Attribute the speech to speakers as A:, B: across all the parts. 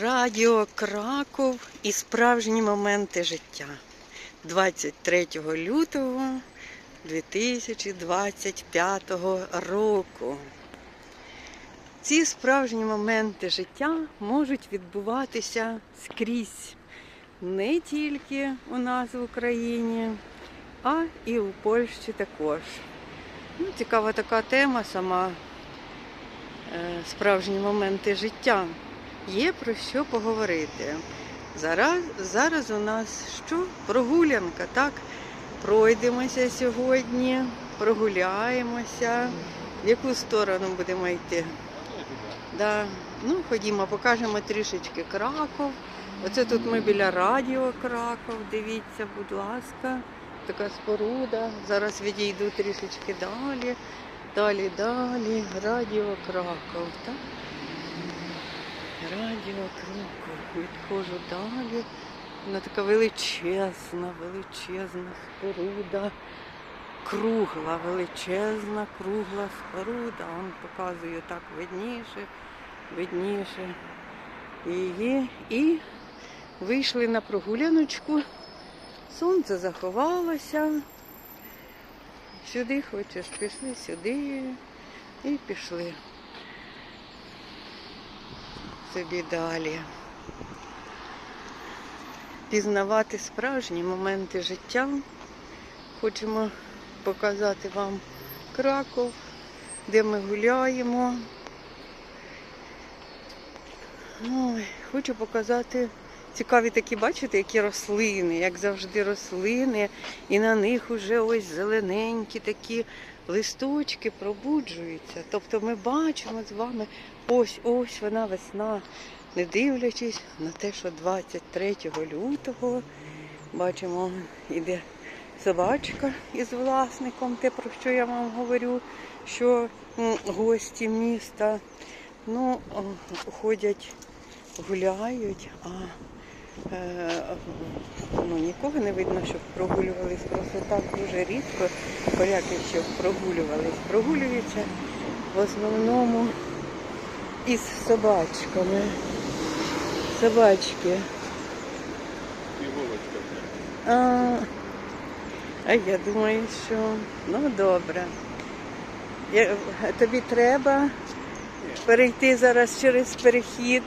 A: Радіо Краков і справжні моменти життя 23 лютого 2025 року. Ці справжні моменти життя можуть відбуватися скрізь, не тільки у нас в Україні, а і у Польщі також. Ну, цікава така тема сама е, справжні моменти життя. Є про що поговорити. Зараз, зараз у нас що? Прогулянка, так? Пройдемося сьогодні, прогуляємося. В яку сторону будемо йти? Да. Ну, ходімо, покажемо трішечки Краков. Оце тут ми біля радіо Краков. Дивіться, будь ласка, така споруда. Зараз відійду трішечки далі. Далі, далі. Радіо Краков. Так? Радіо Краков. Відходжу далі. Вона така величезна, величезна споруда. Кругла, величезна, кругла споруда. Он показує так видніше, видніше. Її. І вийшли на прогуляночку. Сонце заховалося. Сюди хочеш, пішли сюди і пішли собі далі. Пізнавати справжні моменти життя. Хочемо показати вам Краков, де ми гуляємо. Ой, хочу показати цікаві такі, бачите, які рослини, як завжди рослини, і на них уже ось зелененькі такі листочки пробуджуються. Тобто ми бачимо з вами ось ось вона весна, не дивлячись на те, що 23 лютого бачимо, іде собачка із власником, те, про що я вам говорю, що гості міста. Ну, ходять, гуляють, а ну, нікого не видно, щоб прогулювались. Просто так дуже рідко поляки щоб прогулювались. Прогулюються в основному із собачками. Собачки. А, а я думаю, що ну добре. Я, тобі треба перейти зараз через перехід,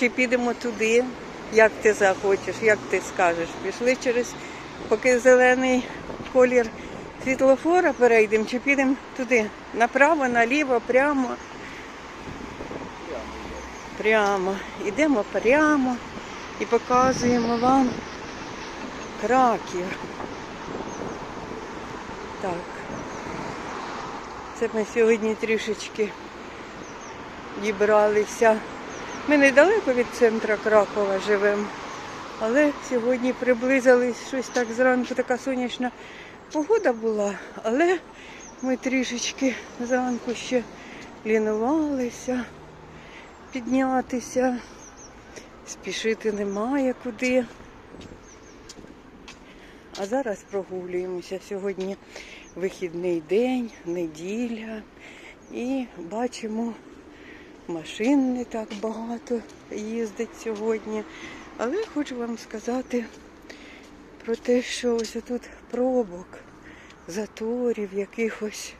A: чи підемо туди, як ти захочеш, як ти скажеш. Пішли через, поки зелений колір світлофора перейдемо, чи підемо туди. Направо, наліво, прямо. Прямо. Йдемо прямо і показуємо вам Краків. Так. Це ми сьогодні трішечки дібралися. Ми недалеко від центра Кракова живемо, але сьогодні приблизились щось так зранку, така сонячна погода була, але ми трішечки зранку ще лінувалися піднятися. Спішити немає куди. А зараз прогулюємося. Сьогодні вихідний день, неділя. І бачимо, машин не так багато їздить сьогодні. Але хочу вам сказати про те, що ось тут пробок, заторів якихось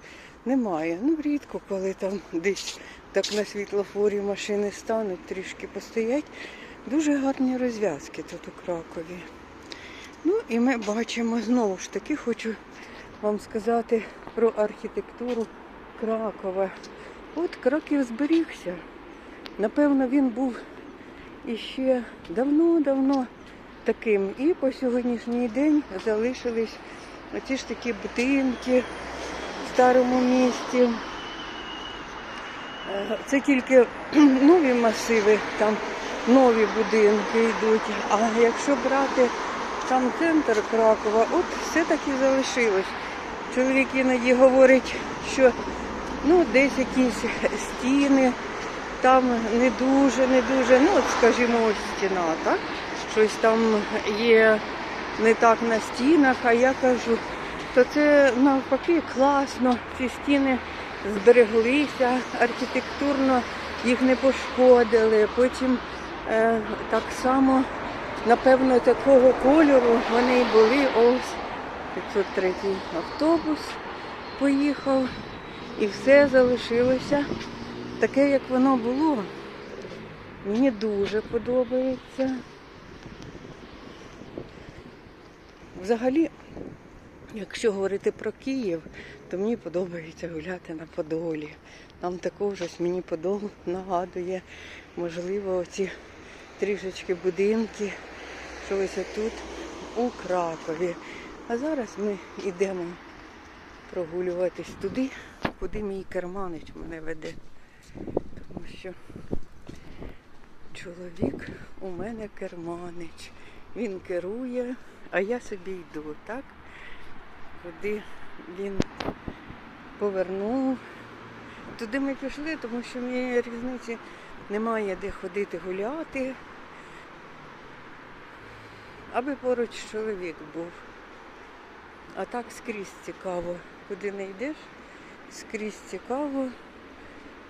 A: немає. Ну, рідко, коли там десь так на світлофорі машини стануть, трішки постоять. Дуже гарні розв'язки тут у Кракові. Ну і ми бачимо знову ж таки, хочу вам сказати про архітектуру Кракова. От Краків зберігся. Напевно, він був іще давно-давно таким. І по сьогоднішній день залишились оці ж такі будинки в старому місті. Е, Це тільки нові масиви, там нові будинки йдуть. А якщо брати там центр Кракова, от все так і залишилось. Чоловік іноді говорить, що ну, десь якісь стіни, там не дуже, не дуже, ну от скажімо, ось стіна, так? Щось там є не так на стінах, а я кажу, то це навпаки класно. Ці стіни збереглися, архітектурно їх не пошкодили. Потім е, так само, напевно, такого кольору вони й були. Ось 503 автобус поїхав і все залишилося таке, як воно було. Мені дуже подобається. Взагалі, якщо говорити про Київ, то мені подобається гуляти на Подолі. Там також ось мені подол нагадує, можливо, оці трішечки будинки, що ось тут у Кракові. А зараз ми йдемо прогулюватись туди, куди мій керманич мене веде. Тому що чоловік у мене керманич. Він керує, а я собі йду, так? Куди він повернув. Туди ми пішли, тому що мені різниці немає де ходити гуляти. Аби поруч чоловік був. А так скрізь цікаво. Куди не йдеш, скрізь цікаво.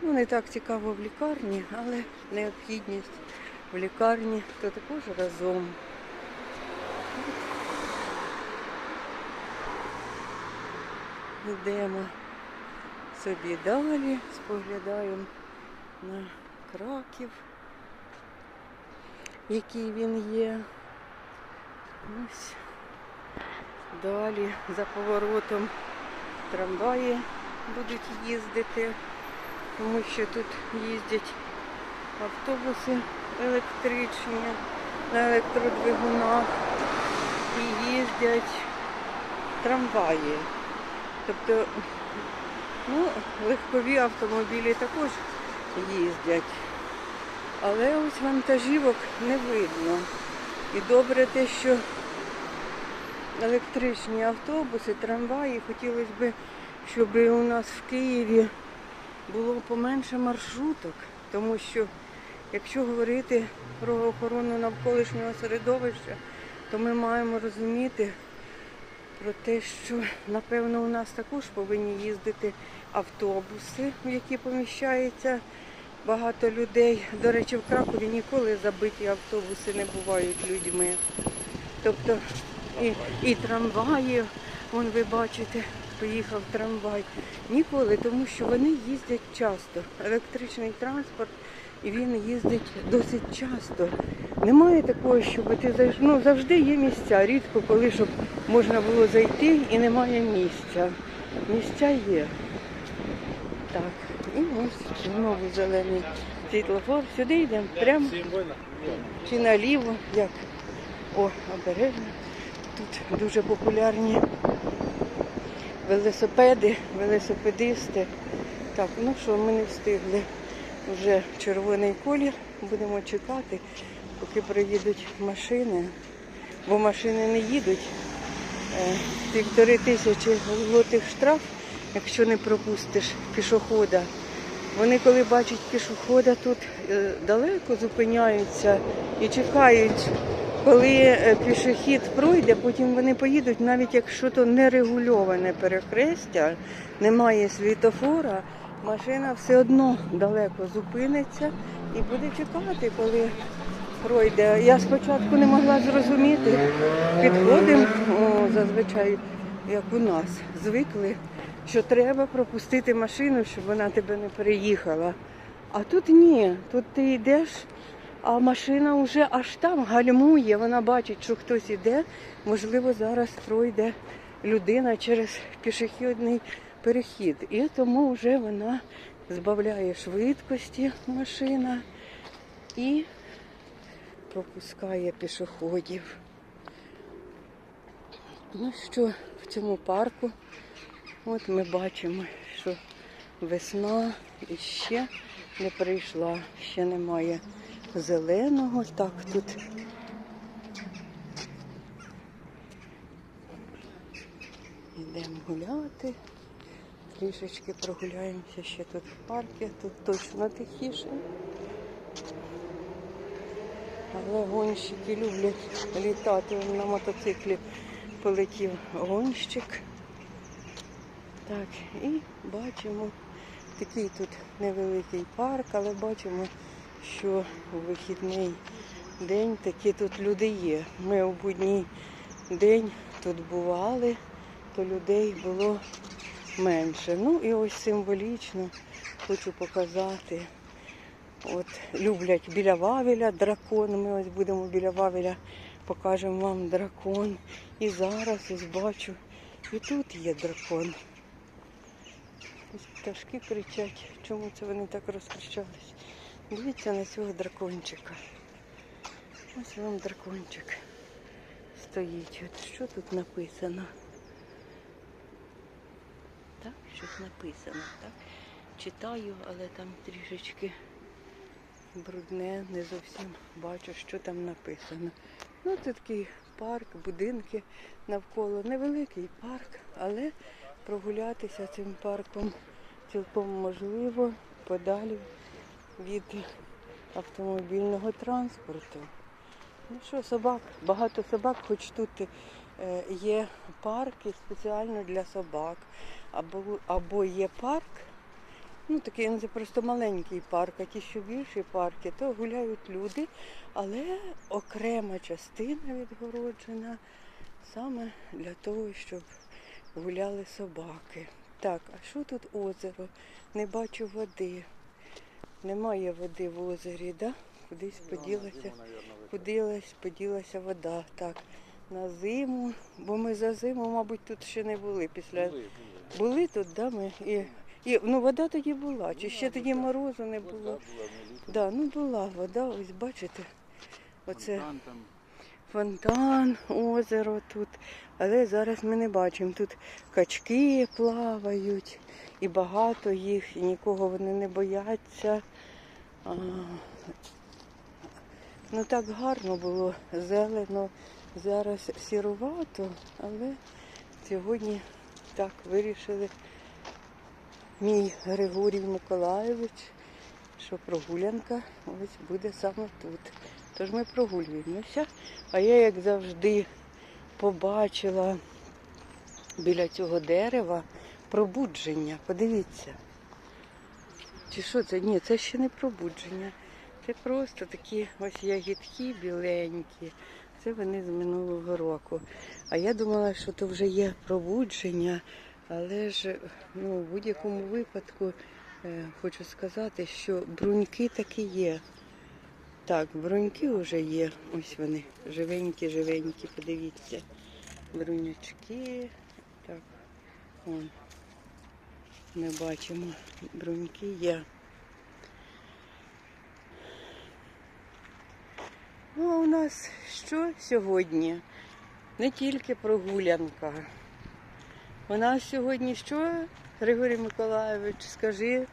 A: Ну, не так цікаво в лікарні, але необхідність в лікарні то також разом. Йдемо собі далі, споглядаємо на краків, який він є. Ось далі за поворотом трамваї будуть їздити, тому що тут їздять автобуси електричні на електродвигунах і їздять трамваї. Тобто, ну, легкові автомобілі також їздять. Але ось вантажівок не видно. І добре те, що електричні автобуси, трамваї, хотілося б, щоб у нас в Києві було поменше маршруток, тому що якщо говорити про охорону навколишнього середовища, то ми маємо розуміти про те, що напевно у нас також повинні їздити автобуси, в які поміщається багато людей. До речі, в Кракові ніколи забиті автобуси не бувають людьми. Тобто і, і трамваї, вон ви бачите, поїхав трамвай. Ніколи, тому що вони їздять часто. Електричний транспорт, і він їздить досить часто. Немає такого, щоб ти зайш... ну, завжди є місця. Рідко коли щоб можна було зайти і немає місця. Місця є. Так, і ось знову зелений світлофор. Сюди йдемо прямо чи наліво, як. О, обережно. Тут дуже популярні велосипеди, велосипедисти. Так, ну що, ми не встигли. Вже червоний колір. Будемо чекати, поки приїдуть машини. Бо машини не їдуть. Е, Півтори тисячі злотих штраф, якщо не пропустиш пішохода. Вони, коли бачать пішохода, тут е, далеко зупиняються і чекають, коли е, пішохід пройде, потім вони поїдуть, навіть якщо то нерегульоване перехрестя, немає світофора, машина все одно далеко зупиниться і буде чекати, коли пройде. Я спочатку не могла зрозуміти. Підходимо, зазвичай, як у нас, звикли, що треба пропустити машину, щоб вона тебе не переїхала. А тут ні, тут ти йдеш, а машина вже аж там гальмує, вона бачить, що хтось іде. Можливо, зараз пройде людина через пішохідний перехід. І тому вже вона збавляє швидкості машина і пропускає пішоходів. Ну що, в цьому парку от ми бачимо, що весна і ще не прийшла, ще немає зеленого. Так, тут йдемо гуляти. Трішечки прогуляємося ще тут в парку, тут точно тихіше. Але гонщики люблять літати. На мотоциклі полетів гонщик. Так, і бачимо такий тут невеликий парк, але бачимо, що у вихідний день такі тут люди є. Ми у будній день тут бували, то людей було менше. Ну і ось символічно хочу показати. От люблять біля Вавеля дракон. Ми ось будемо біля Вавеля, покажемо вам дракон. І зараз ось бачу, і тут є дракон. Ось пташки кричать. Чому це вони так розкричались? Дивіться на цього дракончика. Ось вам дракончик стоїть. От що тут написано? Так, щось написано, так? Читаю, але там трішечки брудне, не зовсім бачу, що там написано. Ну, це такий парк, будинки навколо. Невеликий парк, але прогулятися цим парком цілком можливо подалі від автомобільного транспорту. Ну що, собак, багато собак, хоч тут е, є парки спеціально для собак, або, або є парк, ну такий це просто маленький парк, а ті, що більші парки, то гуляють люди, але окрема частина відгороджена саме для того, щоб гуляли собаки. Так, а що тут озеро? Не бачу води. Немає води в озері, да? Кудись поділася. Поділась, поділася вода. Так, на зиму, бо ми за зиму, мабуть, тут ще не були. Після були тут, да, ми і, і ну вода тоді була. Чи ще тоді морозу не було? Да, ну була вода, ось бачите. Оце фонтан, озеро тут. Але зараз ми не бачимо. Тут качки плавають, і багато їх, і нікого вони не бояться. А, ну так гарно було, зелено, зараз сірувато, але сьогодні так вирішили мій Григорій Миколайович, що прогулянка ось буде саме тут. Тож ми прогулюємося. А я, як завжди, побачила біля цього дерева пробудження. Подивіться. Чи що це? Ні, це ще не пробудження. Це просто такі ось ягідки біленькі. Це вони з минулого року. А я думала, що то вже є пробудження, але ж ну, в будь-якому випадку е, хочу сказати, що бруньки таки є. Так, бруньки вже є. Ось вони, живенькі, живенькі, подивіться. Брунячки. Так, вон. Ми бачимо, бруньки є. Ну, а у нас що сьогодні? Не тільки прогулянка. У нас сьогодні що, Григорій Миколайович, скажи,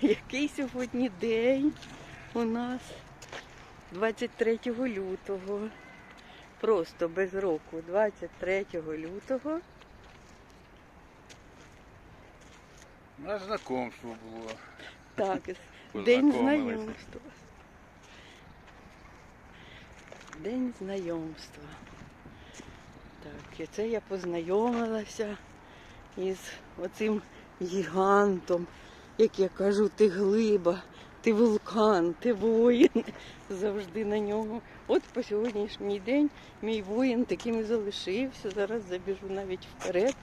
A: який сьогодні день у нас 23 лютого. Просто без року, 23 лютого.
B: У нас знакомство було.
A: Так, день знайомства. День знайомства. Так, і це я познайомилася із оцим гігантом, як я кажу, ти глиба, ти вулкан, ти воїн. Завжди на нього. От по сьогоднішній день мій воїн таким і залишився. Зараз забіжу навіть вперед.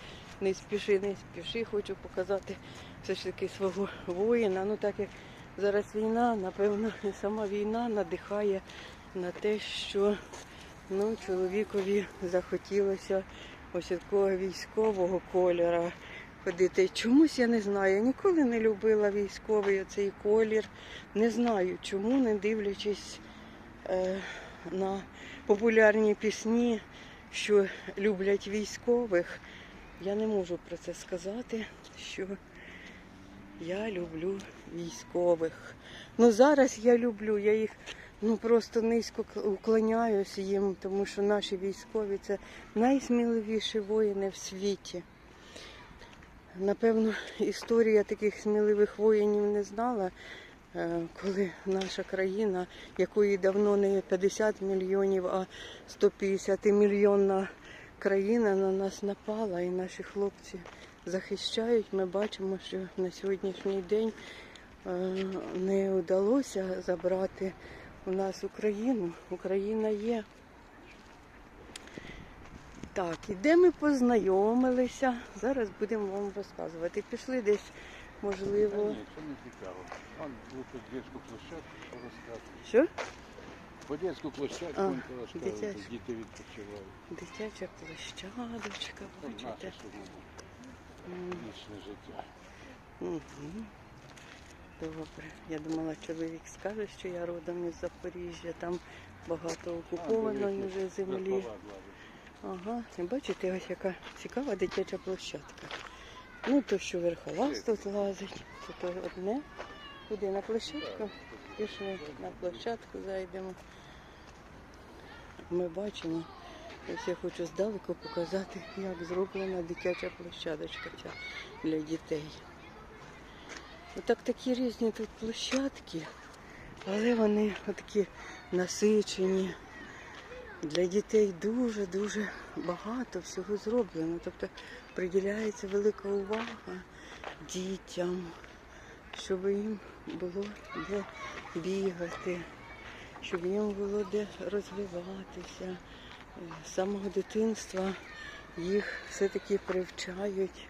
A: Не спіши, не спіши, хочу показати все ж таки свого воїна. Ну так як зараз війна, напевно, і сама війна надихає на те, що ну, чоловікові захотілося ось такого військового кольора ходити. Чомусь я не знаю. Я ніколи не любила військовий оцей колір. Не знаю, чому, не дивлячись е, на популярні пісні, що люблять військових. Я не можу про це сказати, що я люблю військових. Ну зараз я люблю, я їх ну просто низько уклоняюсь їм, тому що наші військові це найсміливіші воїни в світі. Напевно, історія таких сміливих воїнів не знала, е, коли наша країна, якої давно не 50 мільйонів, а 150 мільйонна країна на нас напала, і наші хлопці захищають. Ми бачимо, що на сьогоднішній день е, не вдалося забрати у нас Україну. Україна є. Так, і де ми познайомилися, зараз будемо вам розказувати. Пішли десь, можливо.
B: ні, це не цікаво. Он лучше дитячу площадку порозказує.
A: Що?
B: По дитячу площадку
A: А,
B: діти відпочивають.
A: Дитяча площадочка, бачите?
B: вічне життя.
A: мгм. Добре. Я думала, чоловік скаже, що я родом із Запоріжжя, там багато окупованої вже землі. Ага, бачите, ось яка цікава дитяча площадка. Ну, то, що верхолаз тут лазить, це то одне. Куди на площадку? Пішли на площадку, зайдемо. Ми бачимо, ось я хочу здалеку показати, як зроблена дитяча площадочка ця для дітей. Отак такі різні тут площадки, але вони такі насичені. Для дітей дуже-дуже багато всього зроблено. Тобто приділяється велика увага дітям, щоб їм було де бігати, щоб їм було де розвиватися. З самого дитинства їх все-таки привчають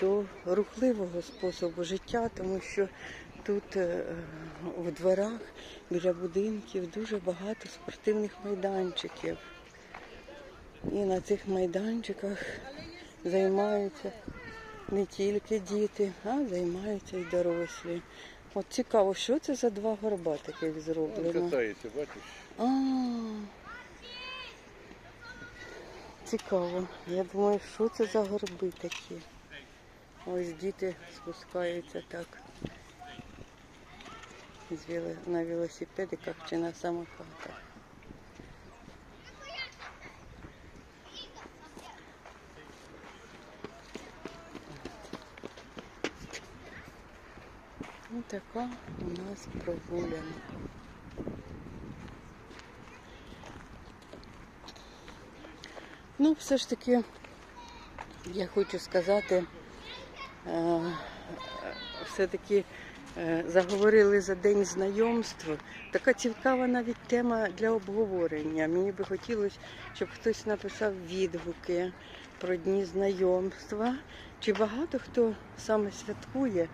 A: до рухливого способу життя, тому що тут е, в дворах біля будинків дуже багато спортивних майданчиків. І на цих майданчиках займаються не тільки діти, а займаються і дорослі. От цікаво, що це за два горба таких зроблено.
B: катається, бачиш?
A: А, цікаво. Я думаю, що це за горби такі. Ось діти спускаються так. На велосипедиках чи на самокатах. Така у нас прогулянка. Ну, все ж таки, я хочу сказати, е, все-таки е, заговорили за день знайомства. Така цікава навіть тема для обговорення. Мені би хотілося, щоб хтось написав відгуки про дні знайомства. Чи багато хто саме святкує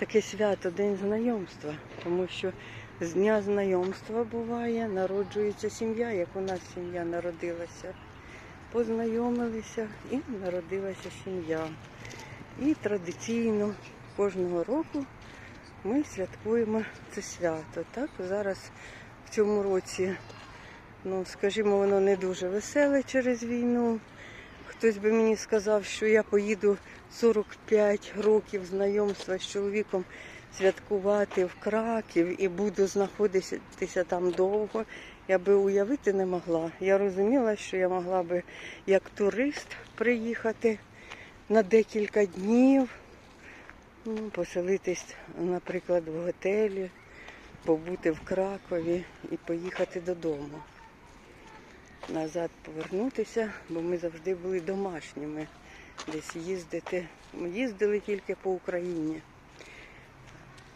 A: таке свято День знайомства? Тому що з дня знайомства буває, народжується сім'я, як у нас сім'я народилася познайомилися і народилася сім'я. І традиційно кожного року ми святкуємо це свято. Так, зараз в цьому році, ну скажімо, воно не дуже веселе через війну. Хтось би мені сказав, що я поїду 45 років знайомства з чоловіком святкувати в Краків і буду знаходитися там довго. Я би уявити не могла. Я розуміла, що я могла би як турист приїхати на декілька днів, ну, поселитись, наприклад, в готелі, побути в Кракові і поїхати додому. Назад повернутися, бо ми завжди були домашніми. Десь їздити. Ми їздили тільки по Україні.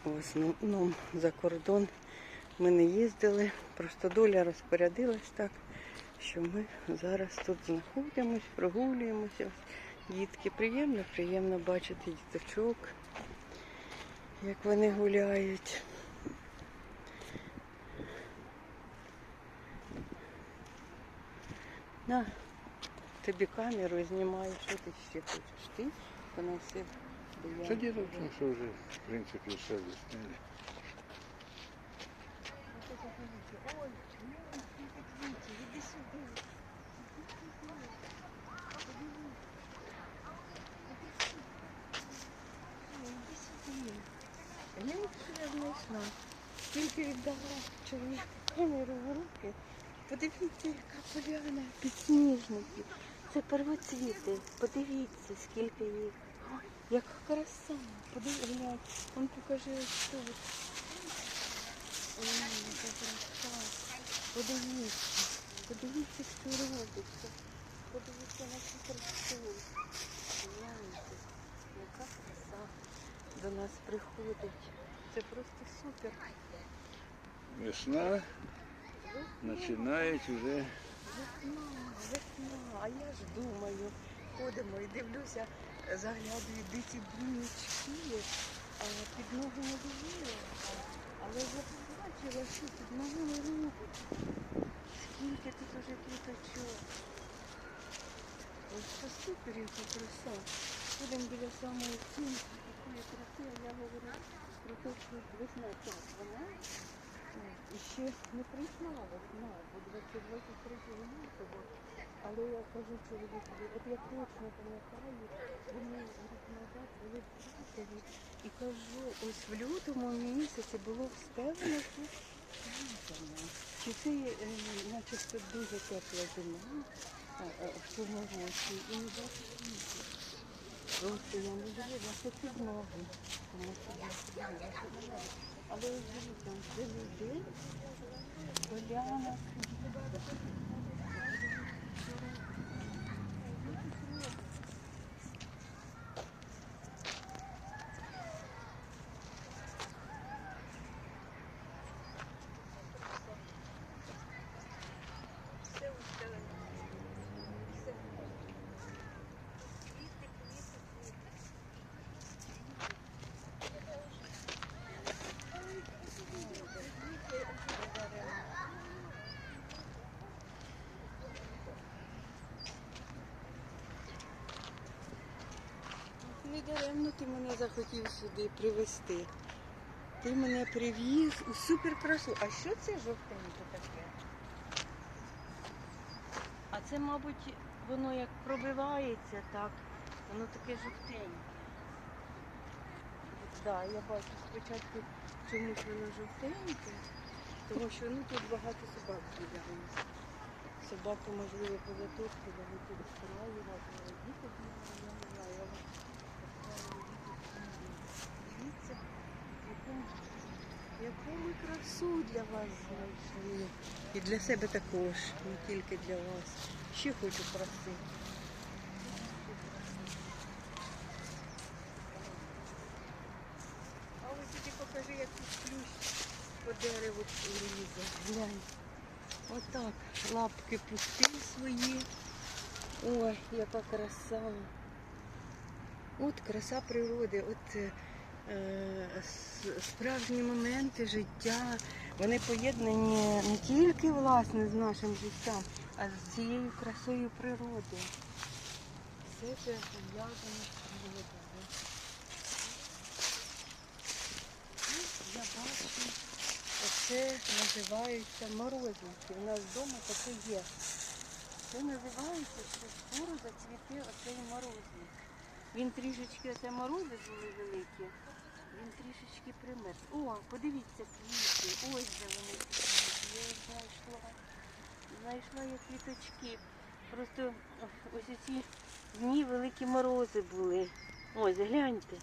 A: В основному за кордон ми не їздили, просто доля розпорядилась так, що ми зараз тут знаходимось, прогулюємося. Дітки приємно, приємно бачити діточок, як вони гуляють. На, тобі камеру знімаю, що ти ще хочеш? Ти я
B: Це діло в тому, що вже, в принципі, все засняли.
A: Я їх ще знайшла. Тільки віддала чоловік камеру в руки. Подивіться, яка поляна підсніжники. Це первоцвіти. Подивіться, скільки їх. Ой, яка краса. Подивіться, он покаже тут. Ой, яка краса. Подивіться. Подивіться, що робиться. Подивіться на цю красу. Гляньте, яка краса до нас приходить Це просто супер.
B: Весна починає вже.
A: Весна. А я ж думаю, ходимо і дивлюся, заглядаю, де ці а під ноги не дивилася. Але я побачила, що під ногами робить. Скільки тут уже квіточок. Ось це супер, яка краса. Ходимо біля самої цінки, такої краси, а я говорю про те, що весна так, вона І ще не прийшла весна, бо 23 лютого. Але я кажу чоловікові, от я точно пам'ятаю, вони рік назад були в. І кажу, ось в лютому місяці було встелено тут. Чи це е, начебто дуже тепла зима а, а, в цьому році і не бачу квітів. Просто я не дивила, це під ноги. Тому що я не Але ось дивіться, це людей, поляна. Даремно ти мене захотів сюди привезти. Ти мене привіз у суперкрасу. А що це жовтеньке таке? А це, мабуть, воно як пробивається так, воно таке жовтеньке. Так, да, я бачу спочатку чомусь воно жовтеньке, тому що ну, тут багато собак бігають. Собаки, можливо, позатоптували тут страювати, але діти я не знаю, Дивіться, яку, ми красу для вас знайшли. І для себе також, не тільки для вас. Ще хочу краси. А ось тільки покажи, як тут плющ по дереву лізе. Глянь. Отак лапки пустив свої. Ой, яка краса. От краса природи, от е, е, справжні моменти життя. Вони поєднані не тільки власне з нашим життям, а з цією красою природи. Все це пов'язано з природою. Ну, Я бачу, оце називаються морозинки. У нас вдома таке є. Це називається, що скоро зацвіте оцей морозник. Він трішечки, оце морози були великі, він трішечки примерз. О, подивіться квіти, ось де вони квіти. Я їх знайшла. Знайшла я квіточки. Просто ось ці дні великі морози були. Ось, гляньте.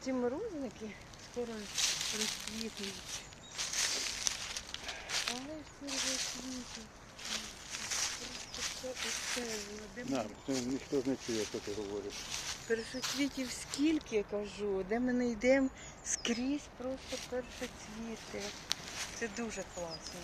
A: Ці морозники скоро розквітнуть. Але ж це розквітнуть. Просто це оце,
B: це ніхто не чує, що ти говориш.
A: Першоцвітів скільки я кажу, де ми не йдемо скрізь просто першоцвіти. Це дуже класно.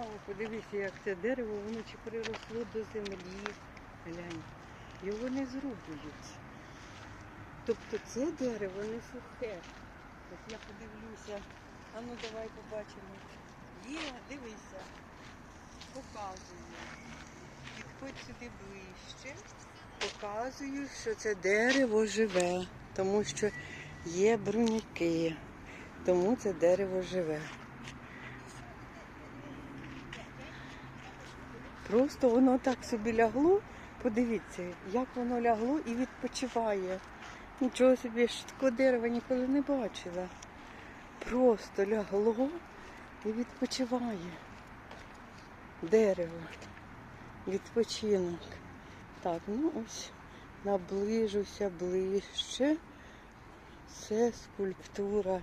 A: Цікаво, подивіться, як це дерево, воно чи приросло до землі. Глянь, його не зрубують. Тобто це дерево не сухе. Ось я подивлюся. А ну давай побачимо. Є, дивися. Показую. Підходь сюди ближче. Показую, що це дерево живе, тому що є бруняки. Тому це дерево живе. Просто воно так собі лягло. Подивіться, як воно лягло і відпочиває. Нічого собі ж такого дерева ніколи не бачила. просто лягло і відпочиває. Дерево, відпочинок. Так, ну ось наближуся ближче. Це скульптура.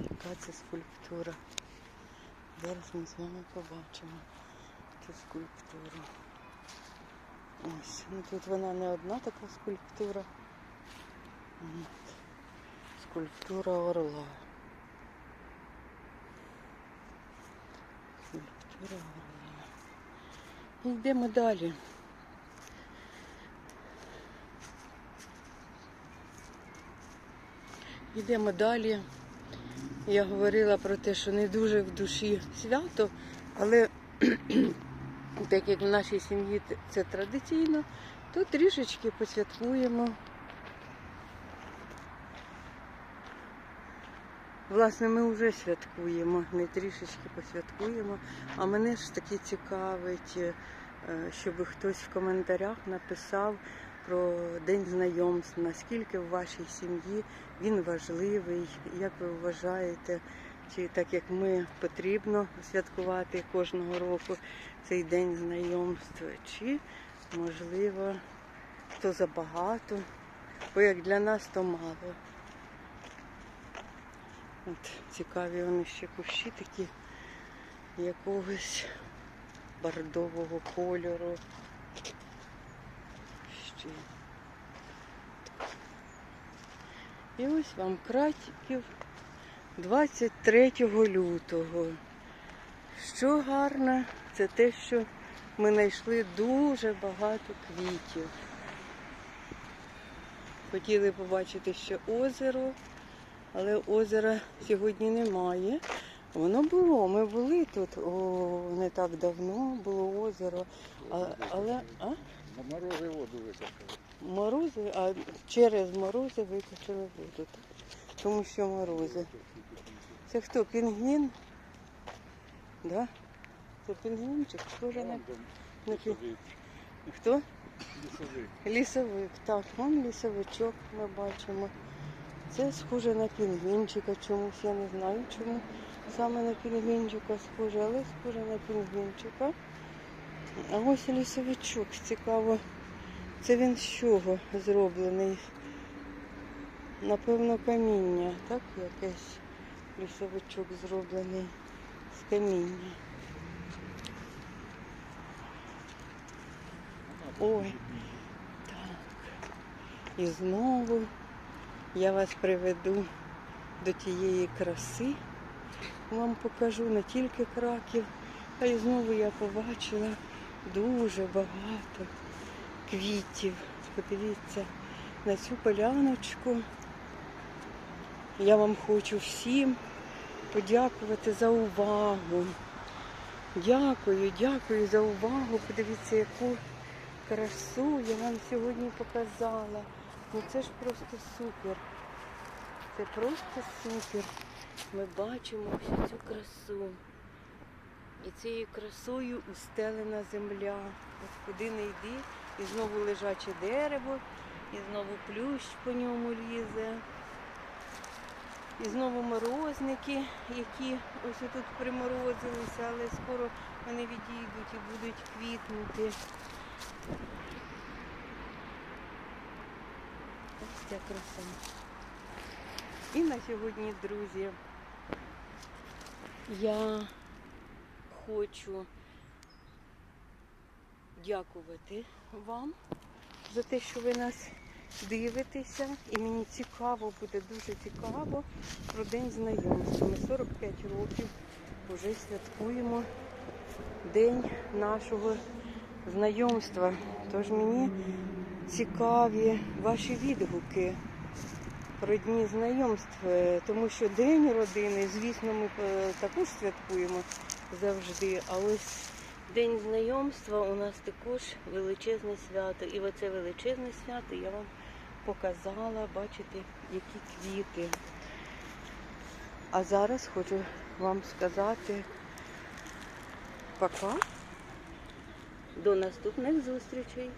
A: Яка це скульптура? Зараз ми з вами побачимо скульптуру. Ось, ну тут вона не одна така скульптура. Скульптура орла. Скульптура орла. І йдемо далі. Йдемо далі. Я говорила про те, що не дуже в душі свято, але так як в нашій сім'ї це традиційно, то трішечки посвяткуємо. Власне, ми вже святкуємо, не трішечки посвяткуємо. А мене ж таки цікавить, е, щоб хтось в коментарях написав про день знайомств, наскільки в вашій сім'ї він важливий, як ви вважаєте, чи так як ми потрібно святкувати кожного року цей день знайомств, чи можливо то забагато, бо як для нас, то мало. От цікаві вони ще кущі такі якогось бордового кольору. Ще. І ось вам Кратьків 23 лютого. Що гарно, це те, що ми знайшли дуже багато квітів. Хотіли побачити ще озеро, але озера сьогодні немає. Воно було, ми були тут о, не так давно, було озеро, а, але а?
B: Морози воду висохли.
A: морози, а через морози викачали воду. так? Тому що морози. Це хто? Пінгвін? Да? Це пінгвінчик? Схоже на на пі-
B: Лісовик.
A: хто?
B: Лісовик.
A: Лісовик. Так, вон лісовичок ми бачимо. Це схоже на пінгвінчика чомусь. Я не знаю, чому саме на пінгвінчика схоже, але схоже на пінгвінчика. А ось лісовичок, цікаво. Це він з чого зроблений? Напевно, каміння, так? Якесь лісовичок зроблений з каміння. Ой. Так. І знову я вас приведу до тієї краси. Вам покажу не тільки краків, а й знову я побачила дуже багато квітів. Подивіться на цю поляночку. Я вам хочу всім подякувати за увагу. Дякую, дякую за увагу. Подивіться, яку красу я вам сьогодні показала. Ну це ж просто супер. Це просто супер. Ми бачимо всю цю красу. І цією красою устелена земля. От куди не йди, і знову лежаче дерево, і знову плющ по ньому лізе. І знову морозники, які ось тут приморозилися, але скоро вони відійдуть і будуть квітнути. Ось ця краса. І на сьогодні, друзі, я хочу дякувати вам за те, що ви нас дивитеся. І мені цікаво, буде дуже цікаво про день знайомства. Ми 45 років вже святкуємо день нашого знайомства. Тож мені цікаві ваші відгуки про дні знайомств, е, тому що День родини, звісно, ми е, також святкуємо завжди. А ось День знайомства у нас також величезне свято. І оце величезне свято я вам показала, бачите, які квіти. А зараз хочу вам сказати пока. До наступних зустрічей.